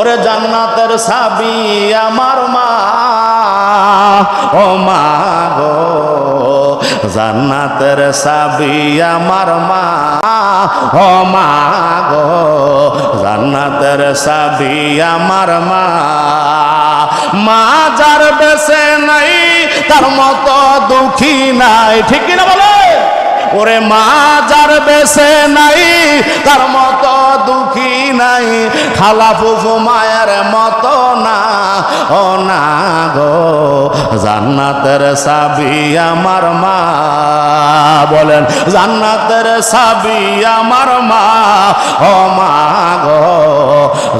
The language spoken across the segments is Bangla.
ওরে জান্নাতের সাবি আমার মা। ও মা গো, জান্নাতের সাবি আমার মা। ও মা গো, জান্নাতের সাবি আমার মা। মা যার বেসে নাই, তার মতো দুঃখী নাই। ঠিক কিনা বলে? ওরে মা যার বেসে নাই, তার মতো নাই, খালা ফুফু মায়ের মতো না। ও না গো, জান্নাতের সাবি আমার মা। বলেন, জান্নাতের সাবি আমার মা। ও মা গো,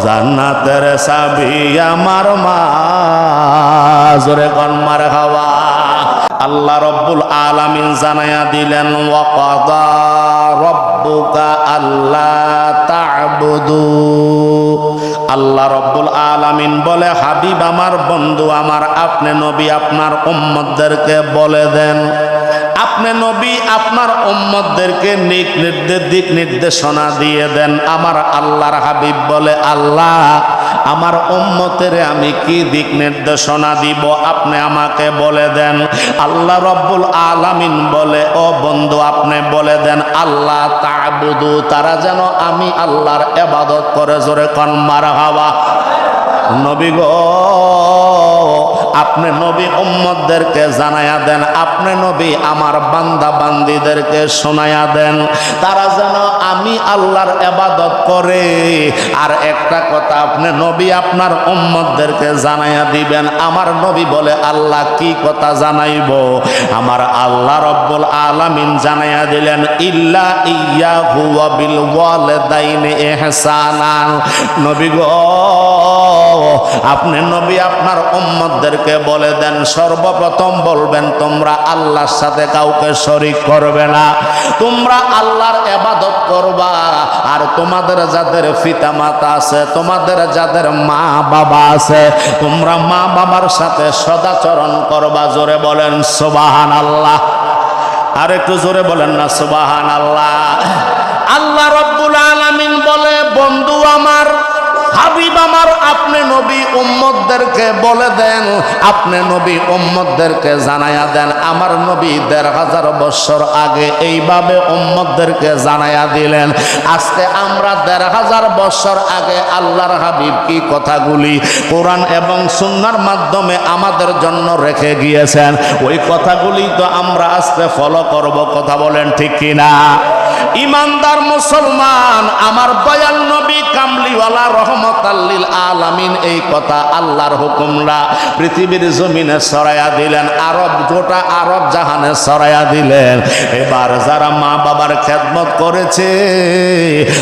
জান্নাতের সাবি আমার মা। জোরে কন্মার হাওয়া। আল্লাহ রব্বুল আলামিন জানায়া দিলেন ওয়াকাদা রব্বুকা আল্লাহ তা'বুদু। আল্লাহ রব্বুল আলামিন বলে, হাবিব আমার বন্ধু, আমার আপনি নবী আপনার উম্মতদেরকে বলে দেন। আপনি নবী আপনার উম্মতদেরকে নিক নির্দেশ দিক নির্দেশনা দিয়ে দেন। আমার আল্লাহর হাবিব বলে, আল্লাহ আমার উম্মতের আমি কি দিক নির্দেশনা দিব? আপনি আমাকে বলে দেন। আল্লাহ রব্বুল আলামিন বলে, ও বন্ধু, আপনি বলে দেন, আল্লাহ তা'বুদু, তারা যেন আমি আল্লাহর এবাদত করে জোরে কন হাওয়া নবী গো আপনি নবী উম্মতদেরকে জানায়া দেন, আপনি নবী আমার বান্দা বান্দিদেরকে শোনায়া দেন। তারা যেন আমি আল্লাহর এবাদত করে। আর একটা কথা, আপনি নবী আপনার উম্মতদেরকে জানায়া দিবেন। আমার নবী বলে, আল্লাহ কি কথা জানাইব? আমার আল্লাহ রব্বুল আলামিন জানায়া দিলেন, ইল্লা ইয়া হুয়া বিল ওয়ালিদাইনি ইহসানান। নবী গো আপনি নবী আপনার উম্মতদেরকে বলে দেন, সর্বপ্রথম বলবেন, তোমরা আল্লাহর সাথে কাউকে শরিক করবে না। তোমরা আল্লাহর এবাদত করবা, আর তোমাদের যাদের পিতা মাতা আছে, তোমাদের যাদের মা বাবা আছে, তোমরা মা বাবার সাথে সদাচরণ করবা। জোরে বলেন সুবাহান আল্লাহ আর একটু জোরে বলেন না সুবাহান আল্লাহ আল্লাহ রব্বুল আলামিন বলে, বন্ধু আমার হাবিব আমার, আপনি নবী উম্মতদেরকে বলে দেন, আপনি নবী উম্মদদেরকে জানায়া দেন। আমার নবী দেড় হাজার বছর আগে এইভাবে উম্মদদেরকে জানায়া দিলেন। আজকে আমরা দেড় হাজার বছর আগে আল্লাহর হাবিব কি কথাগুলি কোরআন এবং সুন্নার মাধ্যমে আমাদের জন্য রেখে গিয়েছেন, ওই কথাগুলি তো আমরা আজকে ফলো করব, কথা বলেন ঠিক কিনা? ইমানদার মুসলমান, আমার দয়াল নবী কামলিওয়ালা রহমতাল্লিল আলামিন এই কথা আল্লাহর হুকুমরা পৃথিবীর জমিনে সরাইয়া দিলেন, আরব, গোটা আরব জাহানে সরাইয়া দিলেন। এবার যারা মা বাবার খেদমত করেছে,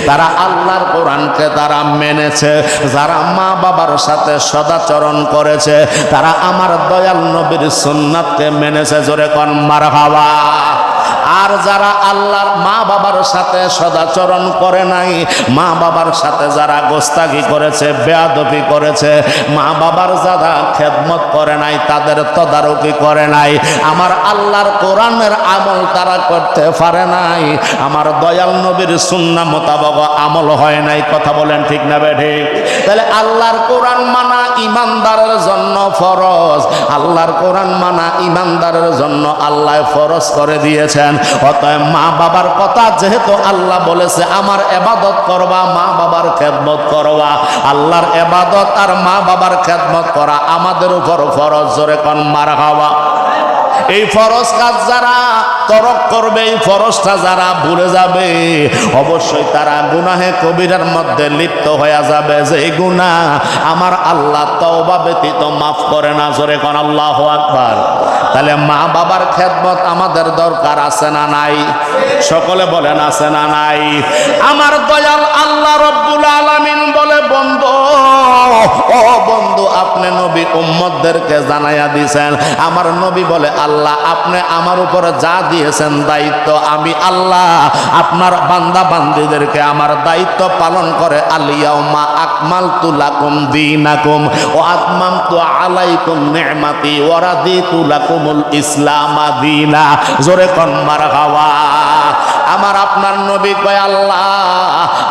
তারা আল্লাহর কোরআনকে তারা মেনেছে। যারা মা বাবার সাথে সদাচরণ করেছে, তারা আমার দয়াল নবীর সুন্নাতকে মেনেছে। জোরে কন মার হাওয়া আর যারা আল্লাহর মা বাবার সাথে সদাচরণ করে নাই, মা বাবার সাথে যারা গোস্তাগি করেছে, বেয়াদবি করেছে, মা বাবার যারা খেদমত করে নাই, তাদের তদারকি করে নাই। আমার আল্লাহর কোরআনের আমল তারা করতে পারে নাই। আমার দয়াল নবীর সুন্না মোতাবক আমল হয় নাই। কথা বলেন ঠিক না বেঠে তাহলে আল্লাহর কোরআন মানা ইমানদারের জন্য ফরজ। আল্লাহর কোরআন মানা ইমানদারের জন্য আল্লাহ ফরজ করে দিয়েছেন। অতএব মা বাবার কথা যেহেতু আল্লাহ বলেছে, আমার এবাদত করবা, মা বাবার খেদমত করবা। আল্লাহর এবাদত আর মা বাবার খেদমত করা আমাদের উপর ফরজ। জোরে কন মার খাওয়া এই ফরজ কাজ যারা তরক করবে এই ফরজটা যারা ভুলে যাবে, অবশ্যই তারা গুনাহে কবিরার মধ্যে লিপ্ত হয়ে যাবে। যে গুনাহ আমার আল্লাহ তওবা ব্যতীত মাফ করে না, জোরে কোন আল্লাহ আকবার। তাহলে মা বাবার খেদমত আমাদের দরকার আছে না নাই? সকলে বলেন আছে না নাই? আমার দয়াল আল্লাহ রব্বুল আলামিন বলে, বন্ধু, ও বন্ধু, আপনি নবী উম্মতদেরকে জানাইয়া দিয়েছেন আমার নবী বলে, আল্লাহ, আপনি আমার উপরে যা দিয়েছেন দায়িত্ব। আমি আল্লাহ আপনার বান্দা বান্দিদেরকে আমার দায়িত্ব পালন করে। আলিয়াউমা আকমাল তুলাকুম দিনাকুম ও আকমাম তু আলাইকুম নেমাতি ওরাদি তুলাকুমুল ইসলাম দিনা। জোরে কন্মার আমার আপনার নবী কয়, আল্লাহ,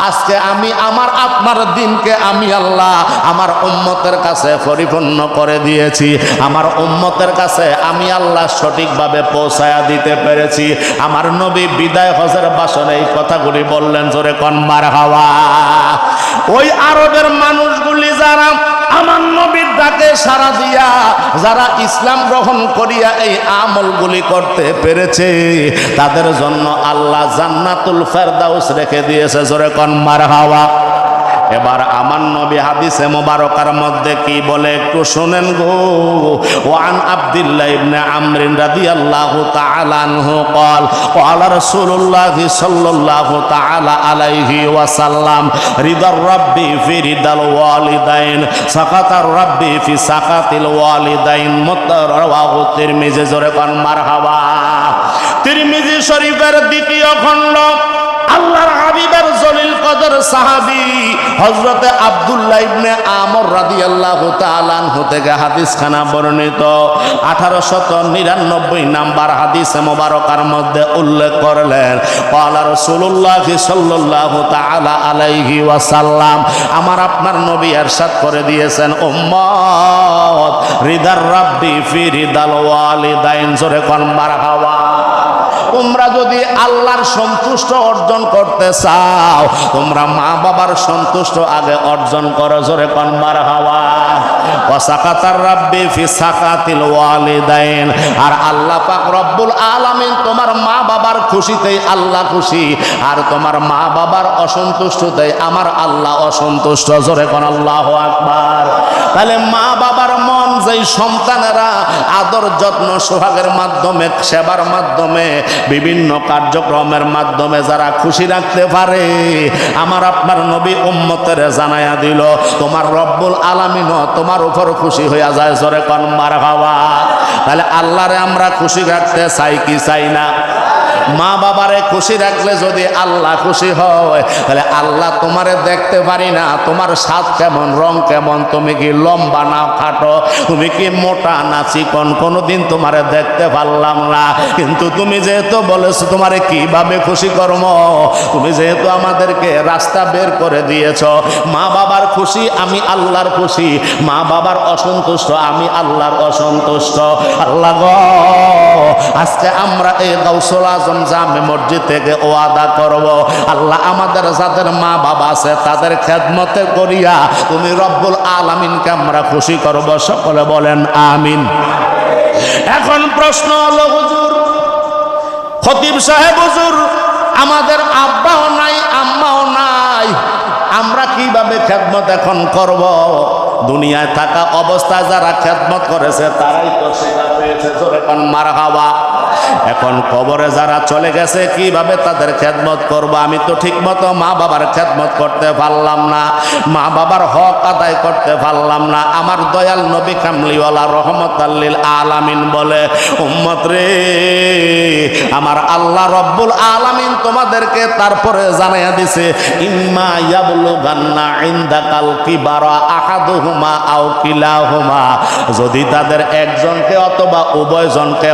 আজকে আমি আমার আপনার দিনকে আমি আল্লাহ আমার উম্মতের কাছে পরিপূর্ণ করে দিয়েছি। আমার উম্মতের কাছে আমি আল্লাহ সঠিকভাবে পৌঁছায়া দিতে পেরেছি। আমার নবী বিদায় হজের বাসনে এই কথাগুলি বললেন, জোরে কনমার হাওয়া ওই আরবের মানুষগুলি যারা আমার ডাকে সারা দিয়া যারা ইসলাম গ্রহণ করিয়া এই আমলগুলি করতে পেরেছে, তাদের জন্য আল্লাহ জান্নাতুল ফেরদাউস রেখে দিয়েছে। জোরে কন মার হাওয়া এবার আমার নবী হাদিসে মোবারকার মধ্যে কি বলে একটু শোনেন গো ওয়ান আব্দুল্লাহ ইবনে আমরিন রাদিয়াল্লাহু তাআলা আনহু قال قال رسول الله صلى الله تعالى عليه وسلم رضا الرب في رضا الوالدين سقط الرب في سقط الوالدين مترواه الترمذي জোরে কোন মারহাবা তিরমিজি শরীফের দ্বিতীয় খণ্ড আল্লাহর হাবিবের জলিল কদর সাহাবি হজরতে আব্দুল্লাহ ইবনে আমর রাদিয়াল্লাহু তাআলা আনহু থেকে হাদিস খানা বর্ণিত 1899 নাম্বার হাদিসে মোবারকার মধ্যে উল্লেখ করলেন ক্বালা রাসূলুল্লাহ সাল্লাল্লাহু তাআলা আলাইহি ওয়াসাল্লাম আমার আপনার নবী ارشاد করে দিয়েছেন উম্মত রিদার রাব্বি ফি রিদাল ওয়ালিদাইন জোরে কোন মারহাবা তোমরা যদি আল্লাহর সন্তুষ্ট অর্জন করতে চাও, তোমরা মা বাবার সন্তুষ্ট আগে অর্জন করো, জোরে কনবার হাওয়া। ওয়াসাকাতার রাব্বি ফি সাকাতিল ওয়ালিদাইন। আর আল্লাহ পাক রব্বুল আলামিন তোমার মা বাবার খুশিতেই আল্লাহ খুশি, আর তোমার মা বাবার অসন্তুষ্টতেই আমার আল্লাহ অসন্তুষ্ট। জোরে কোন আকবার। তাহলে মা বাবার মন যেই সন্তানেরা আদর যত্ন সোহাগের মাধ্যমে, সেবার মাধ্যমে, বিভিন্ন কার্যক্রমের মাধ্যমে যারা খুশি রাখতে পারে, আমার আপনার নবী উম্মতের জানাইয়া দিল, তোমার রব্বুল আলামিনও তোমার উপর খুশি হইয়া যায়, জোরে কন মার হওয়া তাহলে আল্লাহরে আমরা খুশি রাখতে চাই কি চাই না? মা বাবারে খুশি রাখলে যদি আল্লাহ খুশি হয়, তাহলে আল্লাহ তোমারে দেখতে পারি না। তোমার স্বাদ কেমন, রং কেমন, তুমি কি লম্বা না খাটো, তুমি কি মোটা না চিকন, কোনোদিন তোমারে দেখতে পারলাম না। কিন্তু তুমি যেহেতু বলেছ তোমারে কীভাবে খুশি কর্ম তুমি যেহেতু আমাদেরকে রাস্তা বের করে দিয়েছ, মা বাবার খুশি, আমি আল্লাহর খুশি, মা বাবার অসন্তুষ্ট, আমি আল্লাহর অসন্তুষ্ট। আল্লাহ গো, আজকে আমরা এই গৌসল জামে মসজিদ থেকে ওয়াদা করব। আল্লাহ আমাদের যাদের মা বাবা আছে, তাদের খেদমতে করিয়া তুমি রব্বুল আলামিনকে আমরা খুশি করব। সকলে বলেন, আমিন। এখন প্রশ্ন হলো, হুজুর, খতিব সাহেব, হুজুর, আমাদের আব্বাও নাই, আম্মাও নাই, আমরা কীভাবে খেদমত এখন করব? দুনিয়ায় থাকা অবস্থায় যারা খেদমত করেছে, তারাই তো সেটা পেয়েছে। মার হাওয়া এখন কবরে যারা চলে গেছে, কীভাবে তাদের খেদমত করব? আমি তো ঠিক মতো মা বাবার খেদমত করতে পারলাম না। মা বাবার হক আদায় করতে পারলাম না। আমার দয়াল নবী কামলিওয়ালা রহমত আল্লিল আলামিন বলে, উম্মত রে, আমার আল্লাহ রব্বুল আলামিন তোমাদেরকে তারপরে জানাইয়া দিছে, ইম্মা ইয়াবলু গান্না ইন্দাকাল কিবারা আহাদুহুমা আও কিলাহুমা। যদি তাদের একজনকে অথবা উভয়জনকে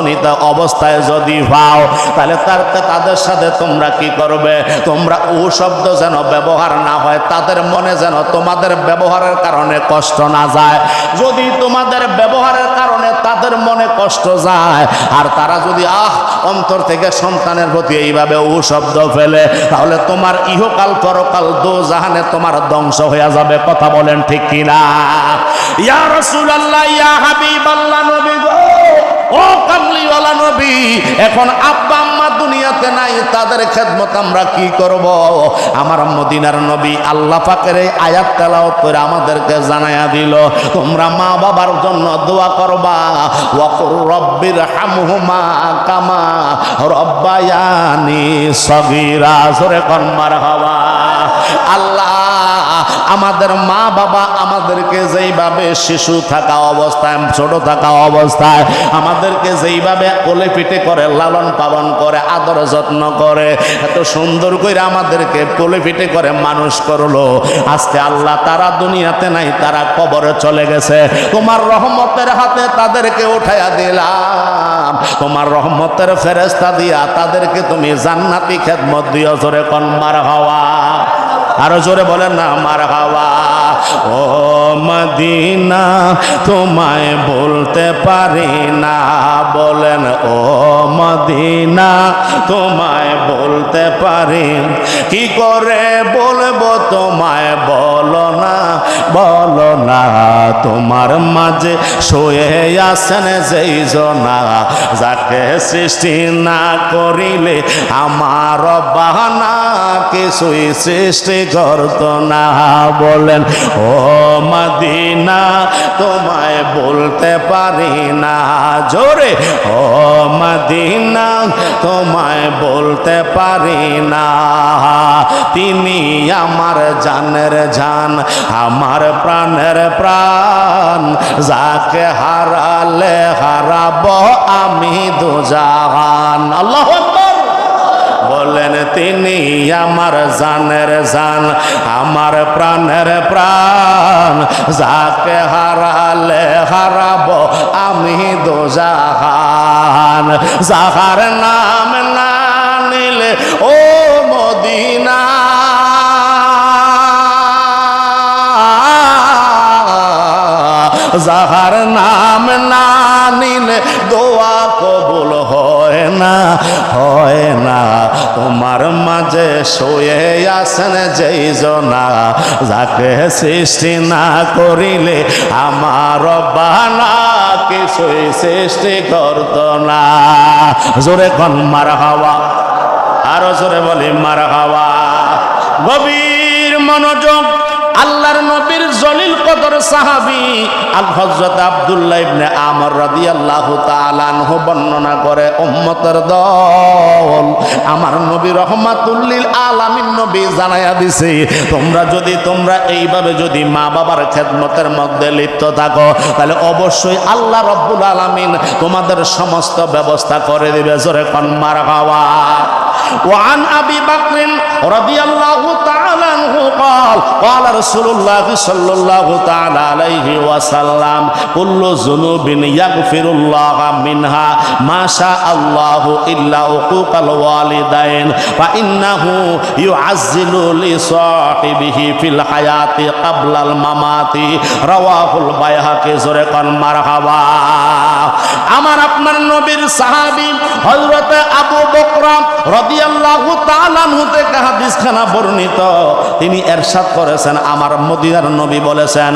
বার্ধক্যজনিত অবস্থায় যদি পাও তাহলে তার তাদের সাথে তোমরা কি করবে? তোমরা ও শব্দ যেন ব্যবহার না হয়, তাদের মনে যেন তোমাদের ব্যবহারের কারণে কষ্ট না যায়। যদি তোমাদের ব্যবহারের কারণে তাদের মনে কষ্ট যায়, আর তারা যদি, আহ, অন্তর থেকে সন্তানের প্রতি এইভাবে ও শব্দ ফেলে, তাহলে তোমার ইহকাল পরকাল দো জাহানে তোমার ধ্বংস হয়ে যাবে। কথা বলেন ঠিক কিনা? ইয়া রাসূলুল্লাহ, ইয়া হাবিবাল্লাহ, নবী গো ও কামলিওয়ালা নবী, এখন আব্বা আম্মা দুনিয়াতে নাই, তাদের খেদমত আমরা কি করব? আমার মদিনার নবী আল্লাহ পাকের এই আয়াত তেলাওয়াত করে আমাদেরকে জানায়া দিল, তোমরা মা বাবার জন্য দোয়া করবা, ওয়াকুর রব্বির হামহুমা কামা রব্বায়ানি সগীরা। জোরে কনমার হওয়া। আল্লাহ আমাদের মা বাবা আমাদেরকে যেইভাবে শিশু থাকা অবস্থায়, ছোট থাকা অবস্থায়, আমাদেরকে যেইভাবে কোলে পিঠে করে, লালন পালন করে, আদর যত্ন করে, এত সুন্দর করে আমাদেরকে কোলে পিঠে করে মানুষ করল। আজকে আল্লাহ তারা দুনিয়াতে নাই, তারা কবরে চলে গেছে। তোমার রহমতের হাতে তাদেরকে উঠাইয়া দিলাম। তোমার রহমতের ফেরেস্তা দিয়া তাদেরকে তুমি জান্নাতি খেদমত দিও, জোরে কনমার হওয়া। আরও জোরে বলেন না মার হাওয়া, ও মদিনা, তোমায় বলতে পারি না। বলেন, ও মদিনা, তোমায় বলতে পারি। কি করে বলব তোমায়? বলো না বলো না, তোমার মাঝে শুয়ে আসেন যেই জনা, যাকে সৃষ্টি না করিলে আমার বাহানা কিছুই সৃষ্টি করত না। বলেন ও মদিনা, তোমায় বলতে পারি না। জোরে, ও মদিনা, তোমায় বলতে পারি না। তিনি আমার জানের জান, আমার প্রাণের প্রাণ। যাকে হারালে হারাব আমি দুজাহান। আল্লাহ বলেন তিনি আমার জানের জান, আমার প্রাণের প্রাণ। যাকে হারালে হারাব আমি দোজাহান। যাহার নাম না নিলে ও মদিনা। যাহার নাম না নিলে দোয়া কবুল হয় না। হয় না তোমার মাঝে শুয়ে আসেন যেই জনা, যাকে সৃষ্টি না করিলে আমার বানা কিছুই সৃষ্টি করত না। জোরে কন মার হাওয়া আরও জোরে বলি মার হাওয়া গভীর মনোযোগ আল্লাহর নবীর জলিল কদর সাহাবি আল হযরত আব্দুল্লাহ ইবনে আমর রাদিয়াল্লাহু তাআলা আনহু বর্ণনা করে উম্মতের দল আমার নবী রহমাতুল্লিল আলামিন নবী জানায়া দিছে তোমরা যদি তোমরা এইভাবে যদি মা বাবার খেদমতের মধ্যে লিপ্ত থাকো তাহলে অবশ্যই আল্লাহ রব্বুল আলামিন তোমাদের সমস্ত ব্যবস্থা করে দিবে জোরে কন মার হাওয়া وعن ابي بكر رضي الله تعالى عنه قال قال رسول الله صلى الله تعالى عليه وسلم كل ذنوب يغفر الله منها ما شاء الله الا حقوق الوالدين فانه يعزل لصاحبه في الحياه قبل الممات رواه البيهقي زرقا مرحبا আমার আপনার নবীর সাহাবী হযরতে আবু বকরা রাদিয়াল্লাহু তাআলা আনহু থেকে হাদিসখানা বর্ণিত তিনি এরশাদ করেছেন, আমার মদিনার নবী বলেছেন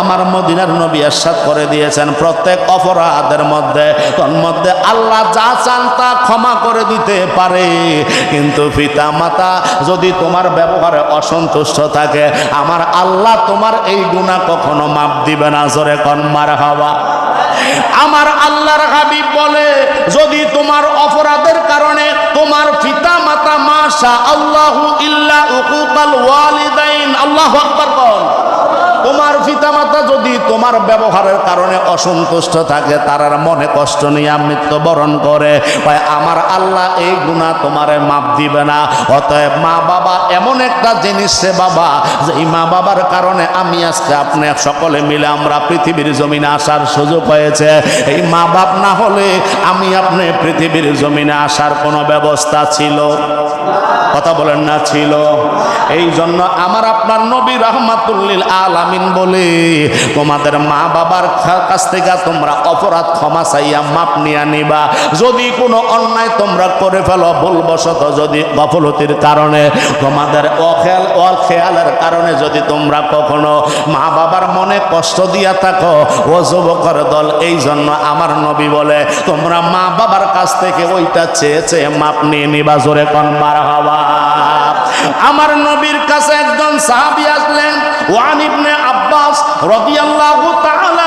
আমার মদিনার নবী এরশাদ করে দিয়েছেন প্রত্যেক অপরাধের মধ্যে। তন্মধ্যে আল্লাহ যা চান তা ক্ষমা করে দিতে পারে। কিন্তু পিতা মাতা যদি তোমার ব্যবহারে অসন্তুষ্ট থাকে, আমার আল্লাহ তোমার এই গুণা কখনো মাপ দিবে না। জোরে কনমার হওয়া আমার আল্লাহর হাবিব বলে, যদি তোমার অপরাধের কারণে তোমার পিতা মাতা মাশা আল্লাহু ইল্লা আল্লাহু আকবার বল। তোমার পিতামাতা যদি তোমার ব্যবহারের কারণে অসন্তুষ্ট থাকে তারার মনে কষ্ট নিয়ে মৃত্যুবরণ করে। আমার আল্লাহ এই গুণা তোমারে মাপ দিবে না। অতএব মা বাবা, এমন একটা জিনিস সে বাবা, যে এই মা বাবার কারণে আমি আজকে আপনি সকলে মিলে আমরা পৃথিবীর জমিনে আসার সুযোগ হয়েছে। এই মা বাপ না হলে আমি আপনি পৃথিবীর জমিনে আসার কোনো ব্যবস্থা ছিল? কথা বলেন না, ছিল। এই জন্য আমার আপনার নবী রহমাতুল্লিল আলামিন বলে, তোমাদের মা বাবার কাছ থেকে তোমরা অপরাধ ক্ষমা চাইয়া মাপ নিয়ে নিবা। যদি কোনো অন্যায় তোমরা করে ফেলো, ভুলবশত যদি গফলতির কারণে, তোমাদের অখেয়াল অখেয়ালের কারণে যদি তোমরা কখনো মা বাবার মনে কষ্ট দিয়া থাকো, ও যুবকর দল, এই জন্য আমার নবী বলে, তোমরা মা বাবার কাছ থেকে ওইটা চেয়ে চেয়ে মাপ নিয়ে নিবা, জোরে কন মার হওয়া। আমার নবীর কাছে একজন সাহাবি আসলেন ওয়ান ইবনে আব্বাস রদিয়াল্লাহু তাআলা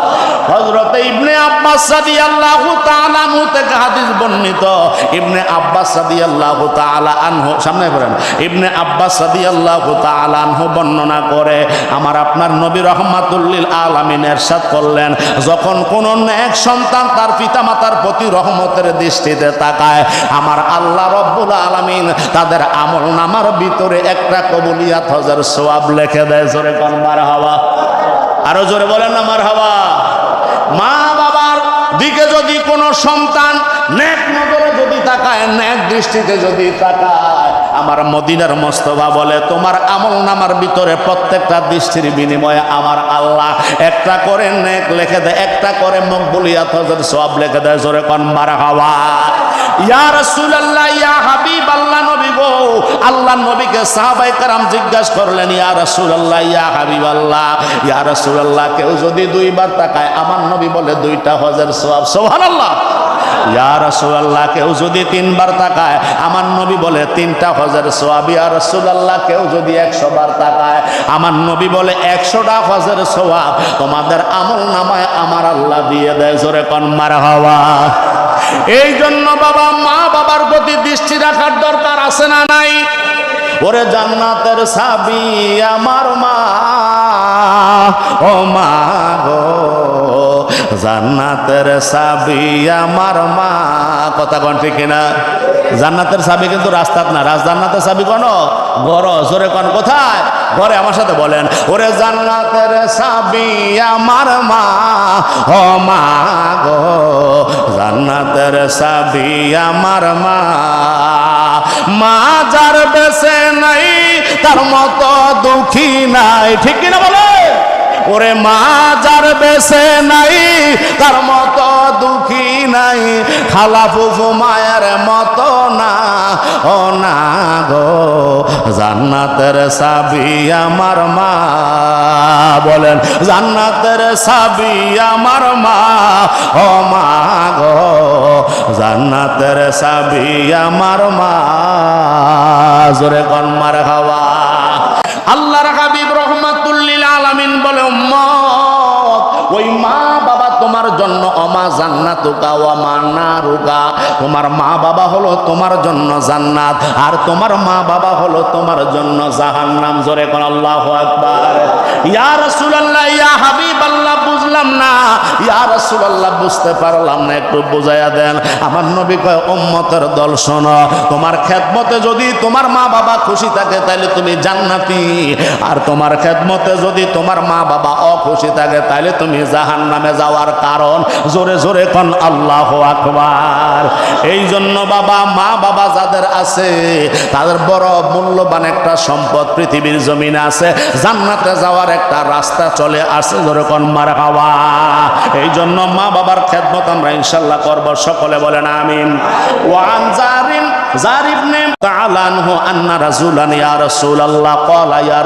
হজরত ইবনে আব্বাস সাদি আল্লাহ তালামু থেকে হাদিস বর্ণিত। ইবনে আব্বাস সাদি আল্লাহ তালা আনহ, সামনে বলেন ইবনে আব্বাস সাদি আল্লাহ তালা আনহ বর্ণনা করে, আমার আপনার নবী রহমাতুল্লিল আলামিন এরশাদ করলেন, যখন কোন এক সন্তান তার পিতা মাতার প্রতি রহমতের দৃষ্টিতে তাকায়, আমার আল্লাহ রব্বুল আলামিন তাদের আমল নামার ভিতরে একটা কবুলিয়াত হজার সোয়াব লেখে দেয়। জোরে কন মার হাওয়া আরও জোরে বলেন আমার হাওয়া যদি কোনো সন্তান নেক নজরে যদি তাকায়, নেক দৃষ্টিতে যদি তাকায়, আমার মদিনার মস্তবা বলে, তোমার আমল নামার ভিতরে প্রত্যেকটা দৃষ্টির বিনিময়ে আমার আল্লাহ একটা করে নেক লেখে দেয়, একটা করে মকবুলিয়াত বলিয়া সব লেখে দেয়, জোরে কন মার হওয়া ইয়া রাসূলুল্লাহ, ইয়া হাবিব আল্লাহ নবী গো আল্লাহ নবীকে সাহাবাই কারাম জিজ্ঞাসা করলেন, ইয়া রাসূলুল্লাহ, ইয়া হাবিবাল্লাহ। ইয়া রাসূলুল্লাহ, কেউ যদি দুইবার তাকায়, আমার নবী বলে দুইটা হজের সওয়াব। সুবহানাল্লাহ। ইয়া রাসূলুল্লাহ, কেউ যদি তিনবার তাকায়, আমার নবী বলে তিনটা হজের সওয়াব। ইয়া রাসূলুল্লাহ, কেউ যদি 100 বার তাকায়, আমার নবী বলে 100টা হজের সওয়াব। তোমাদের আমল নামায় আমার আল্লাহ দিয়ে দেয়। জোরে কোন, মারহাবা। এই জন্য বাবা, মা বাবার প্রতি দৃষ্টি রাখার দরকার আছে না নাই? ওরে জান্নাতের সাবি আমার মা, ও মা গো। জান্নাতের সাবি আমার মা। কথা কন ঠিক কিনা? জান্নাতের সাবি কিন্তু রাস্তাত না। রাজ জান্নাতের সাবি কোন? ঘর জোরে কন কোথায়? ঘরে আমার সাথে বলেন, ওরে জান্নাতের সাবি আমার মা। ও মা গো, জান্নাতের সাবি আমার মা। মা যার বেছে নাই, তার মতো দুঃখী নাই। ঠিক কিনা বলে ওরে মা যার বেছে নাই, তার মতো দুঃখী নাই। খালা ফুফু মায়ের মতো না, ও না গো, জান্নাতের সাবি আমার মা। বলেন, জান্নাতের সাবি আমার মা, ও মা গো, জান্নাতের সাবি আমার মা। জোরে কন মার হাওয়া। আল্লাহর হাবিব জন্য অমা জান্নাতুকা ওয়া মা নারুকা তোমার মা বাবা হলো তোমার জন্য জান্নাত, আর তোমার মা বাবা হলো তোমার জন্য জাহান্নাম। জোরে কোন আল্লাহু আকবার। ইয়া রাসূলুল্লাহ, ইয়া হাবিবাল্লাহ বুঝলাম না। ইয়া রাসূলুল্লাহ, বুঝতে পারলাম না, একটু বুঝাইয়া দেন। আমার নবী কয়, উম্মতের দল, শোনো, তোমার খেদমতে যদি তোমার মা বাবা খুশি থাকে তাহলে তুমি জান্নাতি। আর তোমার খেদমতে যদি তোমার মা বাবা অখুশি থাকে তাহলে তুমি জাহান নামে যাওয়ার কারণ। জোরে জোরে কন, আল্লাহ আকবার। এই জন্য বাবা মা বাবা যাদের আছে, তাদের বড় মূল্যবান একটা সম্পদ পৃথিবীর জমিনে আছে। জান্নাতে যাওয়ার একটা রাস্তা চলে আসে, জোরে কন মার খাওয়া এই জন্য মা বাবার খেদমত আমরা ইনশাল্লাহ করব। সকলে বলেন আমিন। ওয়ান জারিন তাআলানহু আন্না রাসূলান ইয়া ক্বালা ইয়া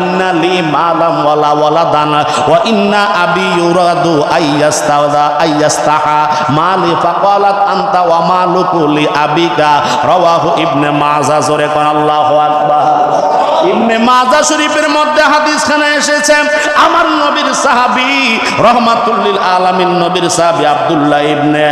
ইন্না লি মালাম ওয়ালা ওয়ালাদান, ওয়া ইন্না আবি ইউরাদু আইয়াস্তাহা মালি ফাকালাত আনতা ওয়া মালুকু লি আবিকা, রাওয়াহু ইবনে মাজা, জোরে কোন আল্লাহু আকবার। ইবনে মাজা শরীফের মধ্যে হাদিসখানে এসেছে আমার নবীর সাহাবী রহমাতুল্লিল আলামিন নবীর সাহাবী আব্দুল্লাহ ইবনে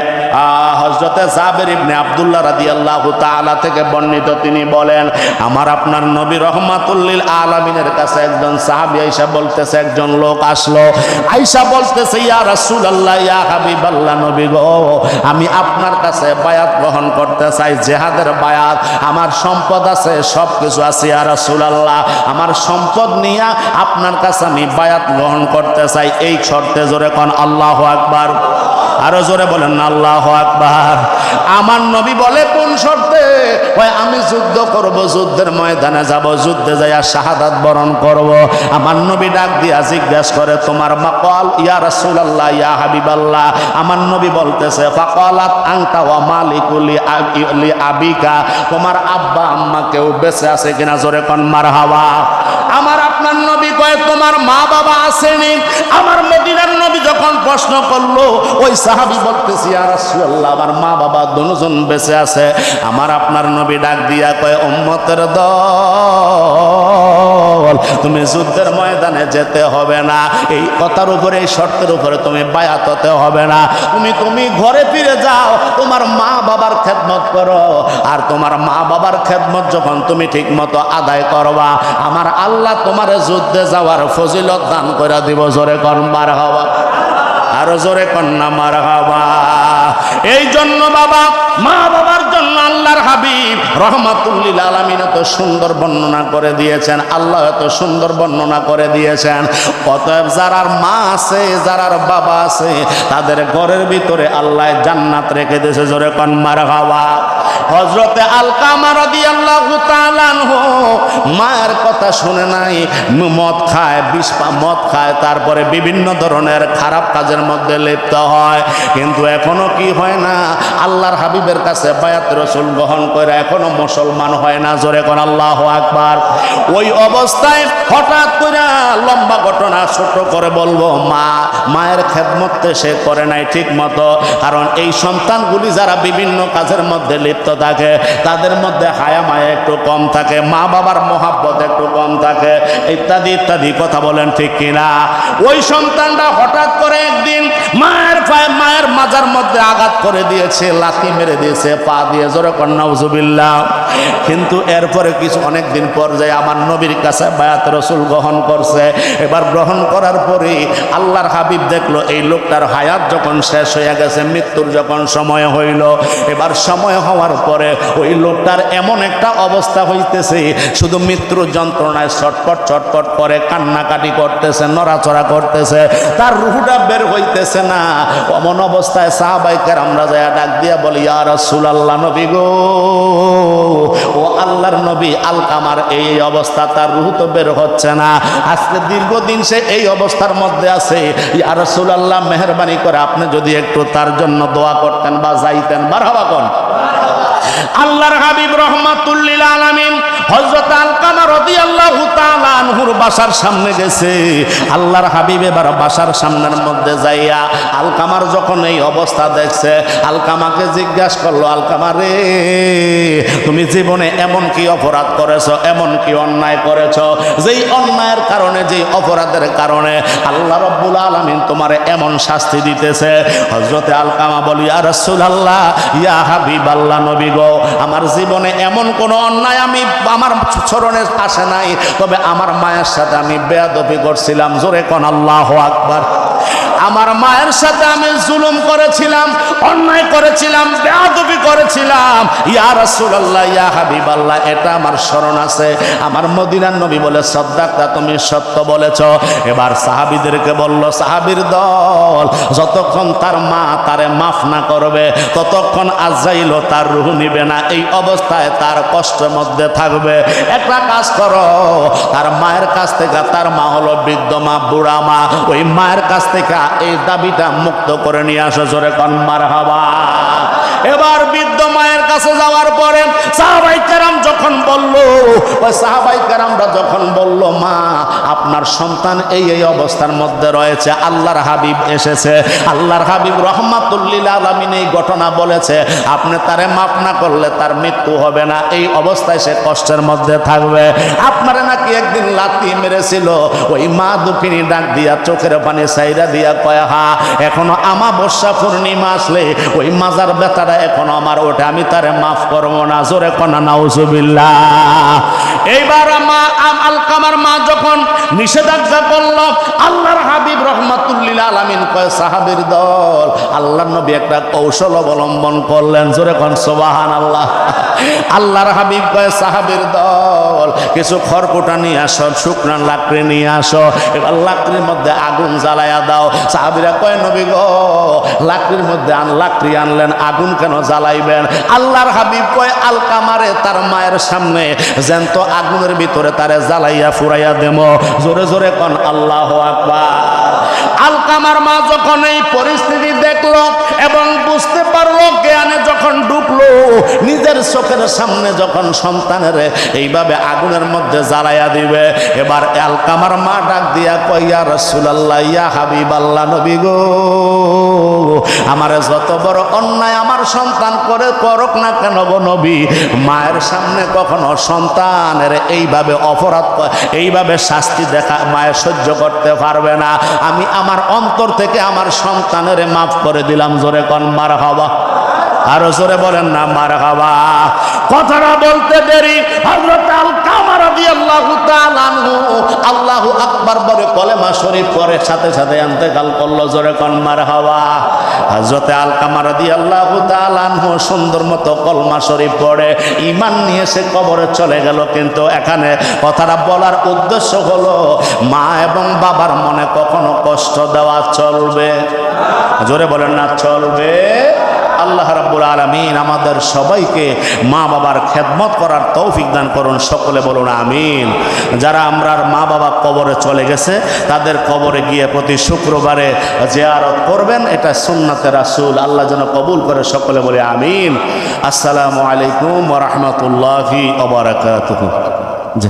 হজরতে জাবের ইবনে আব্দুল্লাহ রাদিয়াল্লাহু তাআলা থেকে বর্ণিত তিনি বলেন, আমার আপনার নবী রহমাতুল্লিল আলামিনের কাছে একজন সাহাবী আয়েশা বলতেছে, একজন লোক আসলো আয়েশা বলতেছে, ইয়া রাসূলুল্লাহ, ইয়া হাবিবাল্লাহ নবী গো, আমি আপনার কাছে বায়াত গ্রহণ করতে চাই, জেহাদের বায়াত, আমার সম্পদ আছে সব কিছু আছে, ইয়া রাসূলুল্লাহ, আমার সম্পদ নিয়ে আপনার কাছে আমি বায়াত গ্রহণ করতে চাই, এই শর্তে জোরে কোন, আল্লাহু আকবার। আরও জোরে বলেন, আল্লাহ আকবার। আমার নবী বলে, কোন শর্তে? কয়, আমি যুদ্ধ করব, যুদ্ধের ময়দানে যাব, যুদ্ধে যাইয়া শাহাদাত বরণ করব। আমার নবী ডাক দিয়া জিজ্ঞাসা করে, তোমার মাকাল ইয়া রাসূলুল্লাহ, ইয়া হাবিবাল্লাহ। আমার নবী বলতেছে ফাকালাত আনতা ওয়া মালিকুলি আবি আবিকা। তোমার আব্বা আম্মা কেউ বেঁচে আছে কিনা? জোরে কোন, মারহাবা। আমার আপনার নবী কয়, তোমার মা বাবা আসেনি। আমার মদিনার নবী যখন প্রশ্ন করল, ওই সাহাবি বলতেছি আর আল্লাহ আমার মা বাবা দুজন বেঁচে আছে। আমার আপনার নবী ডাক দিয়া কয়, উম্মতের দল। তুমি যুদ্ধের ময়দানে যেতে হবে না। এই কথার উপরে, এই শর্তের উপরে তুমি বায়াত হতে হবে না। তুমি তুমি ঘরে ফিরে যাও, তোমার মা বাবার খেদমত করো। আর তোমার মা বাবার খেদমত যখন তুমি ঠিক মতো আদায় করবা, আমার আল্লাহ তোমার যুদ্ধে যাওয়ার ফজিলত দান করে দিব, জোরে কনবার হওয়া আরও জোরে কন্যা মার হওয়া এই জন্য বাবা মা বাবার আল্লাহর হাবিব রহমাতুল্লিল আলমিন এত সুন্দর বর্ণনা করে দিয়েছেন, আল্লাহ এত সুন্দর বর্ণনা করে দিয়েছেন। অতএব যারার মা আছে, যারার বাবা আছে, তাদের ঘরের ভিতরে আল্লাহ জান্নাত রেখে দিয়েছে, জোরে কনমার হওয়া। হজরতে আলকামা তাআলা আনহু মায়ের কথা শুনে নাই, মদ খায়, বিষ পা- মদ খায়, তারপরে বিভিন্ন ধরনের খারাপ কাজের মধ্যে লিপ্ত হয়। কিন্তু এখনও কি হয় না, আল্লাহর হাবিবের কাছে বায়াত রসুল গ্রহণ করে এখনও মুসলমান হয় না, জোরে কোন আল্লাহ আকবার। ওই অবস্থায় হঠাৎ করে লম্বা ঘটনা ছোট করে বলব, মা, মায়ের খেদমত সে করে নাই ঠিক মতো কারণ এই সন্তানগুলি যারা বিভিন্ন কাজের মধ্যে লিপ্ত থাকে, তাদের মধ্যে হায়া মায়া একটু কম থাকে, মা বাবার মহাব্বত একটু কম থাকে, ইত্যাদি ইত্যাদি, কথা বলেন ঠিক কিনা? ওই সন্তানটা হঠাৎ করে একদিন পায়ে মায়ের মাজার মধ্যে আঘাত করে দিয়েছে, লাথি মেরে দিয়েছে, পা দিয়ে জোরে কন্যা কিন্তু এরপরে কিছু অনেক দিন পর যায় আমার নবীর কাছে বায়াত রসুল গ্রহণ করছে। এবার গ্রহণ করার পরে আল্লাহর হাবিব দেখল, এই লোকটার হায়াত যখন শেষ হয়ে গেছে, মৃত্যুর যখন সময় হইল, এবার সময় হওয়ার পরে ওই লোকটার এমন একটা অবস্থা হইতেছে, শুধু মৃত্যুর যন্ত্রণায় ছটপট ছটপট করে, কান্নাকাটি করতেছে, নড়াচড়া করতেছে, তার রুহুটা বের হইতেছে না। অমন অবস্থায় সাহাবাইকার আমরা যায় ডাক দিয়া বলি আর রসুল আল্লাহ নবী গো, ও আল্লাহর নবী আলকামার এই এই অবস্থা তার রুহ তো বের হচ্ছে না। আজকে দীর্ঘদিন সে এই অবস্থার মধ্যে আছে। আর রসুল আল্লাহ মেহরবানি করে আপনি যদি একটু তার জন্য দোয়া করতেন বা যাইতেন বারহাবা কোন? আল্লাহর হাবিব রহমাতুল্লিল আলামিন হযরত আলকামা রাদিয়াল্লাহু তাআলা আনহুর বাসার সামনে গেছে। আল্লাহর হাবিব এবার বাসার সামনের মধ্যে যাইয়া আলকামার যখন এই অবস্থা দেখছে, আলকামাকে জিজ্ঞাসা করল, আলকামা রে, তুমি জীবনে এমন কি অপরাধ করেছ, এমন কি অন্যায় করেছ? যেই অন্যায়ের কারণে, যেই অপরাধের কারণে আল্লাহ রব্বুল আলামিন তোমার এমন শাস্তি দিতেছে। হযরতে আলকামা বলি আর রাসূলুল্লাহ, ইয়া হাবিব আল্লাহ নবী আমার জীবনে এমন কোনো অন্যায় আমি, আমার স্মরণে আসে নাই। তবে আমার মায়ের সাথে আমি বেয়াদবি করছিলাম। জোরে কোন আল্লাহ আকবার। আমার মায়ের সাথে আমি জুলুম করেছিলাম, অন্যায় করেছিলাম, বেয়াদবি করেছিলাম। ইয়া রাসূলুল্লাহ, ইয়া হাবিবাল্লাহ, এটা আমার স্মরণ আছে। আমার মদিনার নবী বলে, সদ্দাকটা, তুমি সত্য বলেছ। এবার সাহাবীদেরকে বলল, সাহাবীর দল, যতক্ষণ তার মা তারে মাফ না করবে, ততক্ষণ আজাইল তার রুহ নিবে না। এই অবস্থায় তার কষ্টের মধ্যে থাকবে। একটা কাজ করো, তার মায়ের কাছ থেকে, তার মা হলো বৃদ্ধ মা, বুড়া মা, ওই মায়ের কাছ থেকে এই দাবিটা মুক্ত করে নিয়ে আসো জোরে কন মার হাবা এবার বৃদ্ধ মায়ের কাছে যাওয়ার পরে সাহাবাই কেরাম যখন বলল, ওই সাহাবাই কেরামরা যখন বলল, মা, আপনার সন্তান এই এই অবস্থার মধ্যে রয়েছে, আল্লাহর হাবিব এসেছে, আল্লাহর হাবিব রহমাতুল্লিল আলমিন এই ঘটনা বলেছে, আপনি তারে মাফ না করলে তার মৃত্যু হবে না, এই অবস্থায় সে কষ্টের মধ্যে থাকবে। আপনারা নাকি একদিন লাথি মেরেছিল, ওই মা দুঃখিনী ডাক দিয়া চোখের পানি সাইরা দিয়া কয়, হা, এখনও আমাবস্যা পূর্ণিমা আসলে, ওই মাজার ব্যথাটা এখনও আমার ওটা আমি তারে মাফ করব না জোরে কনা নাউজুবিল্লাহ। এইবার মা আলকামার মা যখন নিষেধাজ্ঞা করল, আল্লাহর হাবিব রহমাতুল্লিল আলামিন কয়, সাহাবীর দল, আল্লাহর নবী একটা কৌশল অবলম্বন করলেন। জোরে কোন সোবাহান আল্লাহ আল্লাহর হাবিব কয়, সাহাবীর দল, কিছু খড়কুটা নিয়ে আসো, শুকনা লাকড়ি নিয়ে আসো। এবার লাকড়ির মধ্যে আগুন জ্বালায়া দাও। সাহাবীরা কয়, নবী গো, লাকড়ির মধ্যে আন, লাকড়ি আনলেন, আগুন কেন জ্বালাইবেন? আল্লাহর হাবিব কয় আলকামারে তার মায়ের সামনে জ্যান্ত আগুনের ভিতরে তারে জ্বালাইয়া ফুরাইয়া দেব। জোরে জোরে কন আল্লাহ আকবার। আলকামার মা যখন এই পরিস্থিতি দেখল এবং বুঝতে পারল, জ্ঞানে যখন ঢুকলো নিজের চোখের সামনে যখন সন্তানের এইভাবে আগুনের মধ্যে জ্বালাইয়া দিবে, এবার আলকামার মা ডাক দিয়া কইয়া ইয়া হাবিব আল্লাহ নবী গো, আমার যত বড় অন্যায় আমার সন্তান করে করক না কেন গো নবী, মায়ের সামনে কখনো সন্তানের এইভাবে অপরাধ, এইভাবে শাস্তি দেখা, মায়ের সহ্য করতে পারবে না। আমি আমার অন্তর থেকে আমার সন্তানের মাফ করে দিলাম, জোরে কন মার হওয়া আরও জোরে বলেন না মার হওয়া কথাটা বলতে দেরি হযরত আল কামার রাদিয়াল্লাহু তাআলা আনহু আল্লাহু আকবার বলে কলেমা শরীফ পরে সাথে সাথে ইন্তেকাল করল জোরে কন মার হবা হযরত আল কামার রাদিয়াল্লাহু তাআলা আনহু সুন্দর মতো কলমা শরীফ পড়ে ইমান নিয়ে সে কবরে চলে গেল। কিন্তু এখানে কথাটা বলার উদ্দেশ্য হলো, মা এবং বাবার মনে কখনো কষ্ট দেওয়া চলবে? জোরে বলেন না, চলবে। আল্লাহ রাব্বুল আলামিন আমাদের সবাইকে মা বাবার খেদমত করার তৌফিক দান করুন, সকলে বলুন আমিন। যারা আমরার মা বাবা কবরে চলে গেছে, তাদের কবরে গিয়ে প্রতি শুক্রবারে জিয়ারত করবেন, এটা সুন্নাতে রাসূল, আল্লাহ যেন কবুল করে, সকলে বলে আমিন। আসসালামু আলাইকুম রাহমাতুল্লাহি জি।